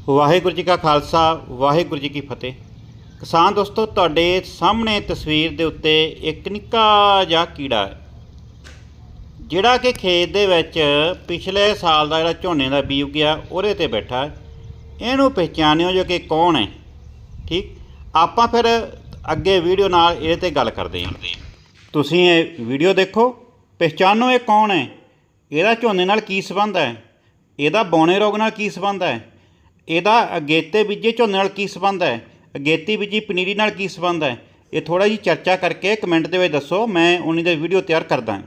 ਵਾਹਿਗੁਰੂ ਜੀ ਕਾ ਖਾਲਸਾ, ਵਾਹਿਗੁਰੂ ਜੀ ਕੀ ਫਤਿਹ। ਕਿਸਾਨ ਦੋਸਤੋ, ਤੁਹਾਡੇ ਸਾਹਮਣੇ ਤਸਵੀਰ ਦੇ ਉੱਤੇ ਇੱਕ ਨਿੱਕਾ ਜਿਹਾ ਕੀੜਾ ਹੈ, ਜਿਹੜਾ ਕਿ ਖੇਤ ਦੇ ਵਿੱਚ ਪਿਛਲੇ ਸਾਲ ਦਾ ਜਿਹੜਾ ਝੋਨੇ ਦਾ ਬੀਜ ਗਿਆ, ਉਹਦੇ ਤੇ ਬੈਠਾ ਹੈ। ਇਹਨੂੰ ਪਹਿਚਾਣਿਓ ਜੋ ਕਿ ਕੌਣ ਹੈ, ਠੀਕ? ਆਪਾਂ ਫਿਰ ਅੱਗੇ ਵੀਡੀਓ ਨਾਲ ਇਹਦੇ ਤੇ ਗੱਲ ਕਰਦੇ ਹਾਂ। ਤੁਸੀਂ ਇਹ ਵੀਡੀਓ ਦੇਖੋ ਪਹਿਚਾਨੋ ਇਹ ਕੌਣ ਹੈ? ਇਹਦਾ ਝੋਨੇ ਨਾਲ ਕੀ ਸੰਬੰਧ ਹੈ? ਇਹਦਾ ਬੌਣੇ ਰੋਗ ਨਾਲ ਕੀ ਸੰਬੰਧ ਹੈ? ਇਹਦਾ ਅਗੇਤੇ ਬੀਜੇ ਝੋਨੇ ਨਾਲ ਕੀ ਸੰਬੰਧ ਹੈ? ਅਗੇਤੀ ਬੀਜੀ ਪਨੀਰੀ ਨਾਲ ਕੀ ਸੰਬੰਧ ਹੈ? ਇਹ ਥੋੜਾ ਜੀ ਚਰਚਾ ਕਰਕੇ ਕਮੈਂਟ ਦੇ ਵਿੱਚ ਦੱਸੋ, ਮੈਂ ਉਨੀ ਦੇ ਵੀਡੀਓ ਤਿਆਰ ਕਰਦਾ ਹਾਂ।